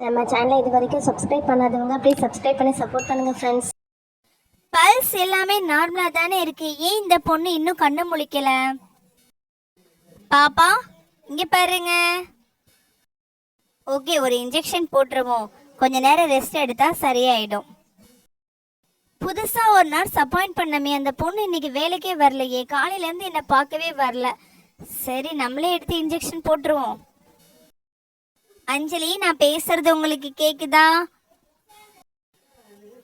நம்ம சேனலை இது வரைக்கும் சப்ஸ்கிரைப் பண்ணாதவங்க ப்ளீஸ் சப்ஸ்கிரைப் பண்ணி சப்போர்ட் பண்ணுங்க ஃப்ரெண்ட்ஸ் பல்ஸ் எல்லாமே நார்மலா தானே இருக்கு. ஏன் இந்த பொண்ணு இன்னும் கண்ணு முழிக்கல? பாப்பா இங்க பாருங்க. ஓகே ஒரு இன்ஜெக்ஷன் போட்டுருவோம். கொஞ்ச நேரம் ரெஸ்ட் எடுத்தா சரியாயிடும். புதுசா ஒரு நர்ஸ் அப்பாயிண்ட் பண்ணமே அந்த பொண்ணு இன்னைக்கு வேலைக்கே வரலையே. காலையில இருந்து என்ன பார்க்கவே வரல. சரி நம்மளே எடுத்து இன்ஜெக்ஷன் போட்டுருவோம். அஞ்சலி நான் பேசுறது உங்களுக்கு கேக்குதா?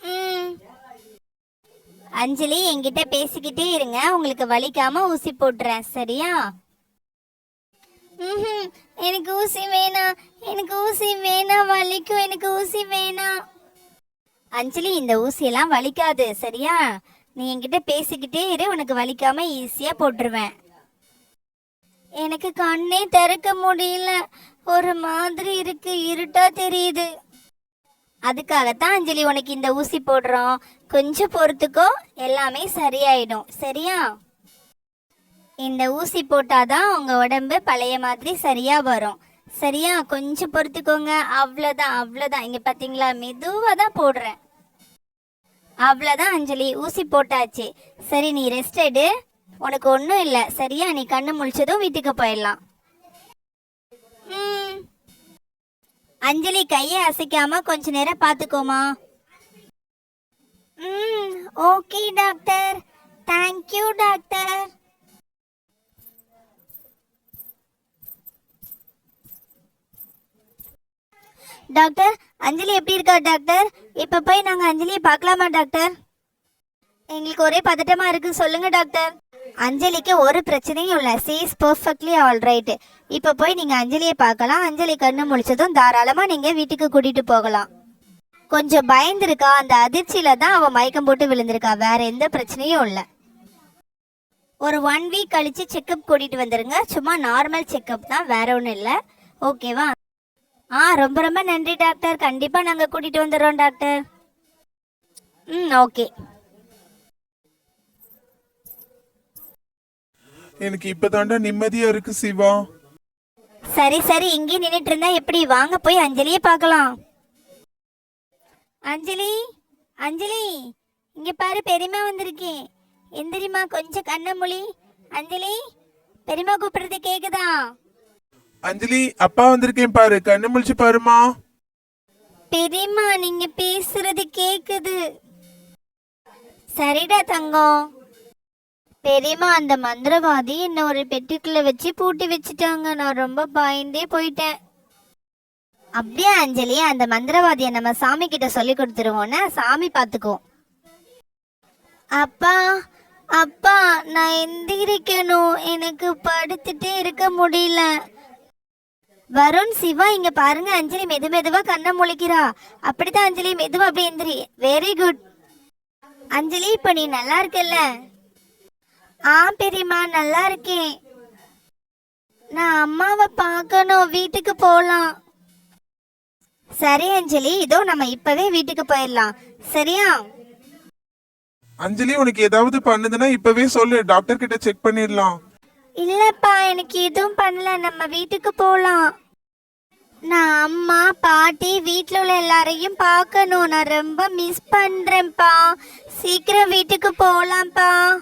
ம். அஞ்சலி என்கிட்ட பேசிக்கிட்டே இருங்க. உங்களுக்கு வலிக்காம ஊசி போட்டுறேன். சரியா? எனக்கு ஊசி வேணாம். எனக்கு ஊசி வேணாம். வலிக்கும். எனக்கு ஊசி வேணாம். அஞ்சலி இந்த ஊசியெல்லாம் வலிக்காது. சரியா? நீ என்கிட்ட பேசிக்கிட்டே இரு. உனக்கு வலிக்காம ஈஸியா போட்டுருவேன். எனக்கு கண்ணே திறக்க முடியல. ஒரு மாதிரி இருக்கு இருட்டா தெரியுது. அதுக்காகத்தான் அஞ்சலி உனக்கு இந்த ஊசி போடுறோம். கொஞ்சம் பொறுத்துக்கோ எல்லாமே சரியாயிடும். சரியா? இந்த ஊசி போட்டாதான் உங்க உடம்பு பழைய மாதிரி சரியா வரும். சரியா? கொஞ்சம் பொறுத்துக்கோங்க. அவ்வளோதான் அவ்வளோதான் இங்க பாத்தீங்களா? மெதுவாக தான் போடுறேன். அவ்வளோதான் அஞ்சலி ஊசி போட்டாச்சு. சரி நீ ரெஸ்ட் எடு. உனக்கு ஒன்றும் இல்லை. சரியா? நீ கண்ணு முழிச்சதும் வீட்டுக்கு போயிடலாம். அஞ்சலி கையை அசைக்காம கொஞ்ச நேரம் பார்த்துக்கோமா. ம் okay doctor. Thank you doctor. Doctor Anjali எப்படி இருக்கா டாக்டர்? இப்போ போய் நாங்கள் அஞ்சலியை பார்க்கலாமா டாக்டர்? எங்களுக்கு ஒரே பதட்டமா இருக்கு. சொல்லுங்க டாக்டர். அஞ்சலிக்கு ஒரு பிரச்சனையும் இல்லை. சீஸ் பர்ஃபெக்ட்லி ஆல் ரைட்டு இப்போ போய் நீங்கள் அஞ்சலியை பார்க்கலாம். அஞ்சலி கண்ணு முழிச்சதும் தாராளமாக நீங்கள் வீட்டுக்கு கூட்டிகிட்டு போகலாம். கொஞ்சம் பயந்துருக்கா அந்த அதிர்ச்சியில தான் அவள் மயக்கம் போட்டு விழுந்திருக்கா. வேற எந்த பிரச்சனையும் இல்லை. ஒரு ஒன் வீக் கழிச்சு செக்கப் கூட்டிட்டு வந்துருங்க. சும்மா நார்மல் செக்கப் தான். வேற ஒன்றும் இல்லை. ஓகேவா ஆ ரொம்ப ரொம்ப நன்றி டாக்டர். கண்டிப்பாக நாங்கள் கூட்டிகிட்டு வந்துடுறோம் டாக்டர். ம் ஓகே எனக்கு இப்பதாண்டா நிம்மதியா இருக்கு சிவா. சரி சரி இங்கே நின்னுட்டு இருந்தா எப்படி? வாங்க போய் அஞ்சலியை பார்க்கலாம். அஞ்சலி அஞ்சலி இங்க பாரு பெரியம்மா வந்திருக்கேன் எந்திரிம்மா கொஞ்சம் கண்ணை மொழி அஞ்சலி பெரியம்மா கூப்பிடுறது கேக்குதா? அஞ்சலி அப்பா வந்திருக்கேன் பாரு கண்ணு முழிச்சு பாருமா பெரியம்மா நீங்க பேசுறது கேக்குது. சரிடா தங்கம். பெரியம்மா அந்த மந்திரவாதி என்ன ஒரு பெட்டிக்குள்ள வச்சு பூட்டி வச்சுட்டாங்க. நான் ரொம்ப பயந்தே போயிட்டேன். அப்படியே அஞ்சலி அந்த மந்திரவாதியை நம்ம சாமி கிட்ட சொல்லி கொடுத்துருவோம்னா சாமி பார்த்துக்குவோம். அப்பா அப்பா நான் எந்திரிக்கணும். எனக்கு படுத்துட்டே இருக்க முடியல. வருண் சிவா இங்க பாருங்க அஞ்சலி மெது மெதுவா கண்ணை முழிக்கிறா. அப்படித்தான் அஞ்சலி மெதுவா அப்படி எந்திரி. வெரி குட் அஞ்சலி இப்ப நீ நல்லா இருக்கல்ல? ஆ பெரியம்மா நல்லா இருக்கேன். நான் அம்மாவை பார்க்கணும். வீட்டுக்கு போலாம். சரி அஞ்சலி. இதோ நம்ம இப்பவே வீட்டுக்கு போயிடலாம். சரியா? அஞ்சலி உனக்கு ஏதாவது பண்ணுதுன்னா இப்பவே சொல்லு. டாக்டர் கிட்ட செக் பண்ணிடலாம். இல்லப்பா எனக்கு எதுவும் பண்ணல. நம்ம வீட்டுக்கு போலாம். நான் அம்மா பாட்டி வீட்ல உள்ள எல்லாரையும் பார்க்கணும். நான் ரொம்ப மிஸ் பண்றேன்ப்பா. சீக்கிரம் வீட்டுக்கு போலாம்ப்பா.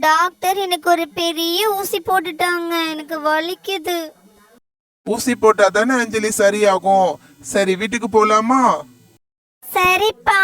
டாக்டர் எனக்கு ஒரு பெரிய ஊசி போட்டுட்டாங்க. எனக்கு வலிக்குது. ஊசி போட்டா தானே அஞ்சலி சரியாகும். சரி வீட்டுக்கு போலாமா? சரிப்பா.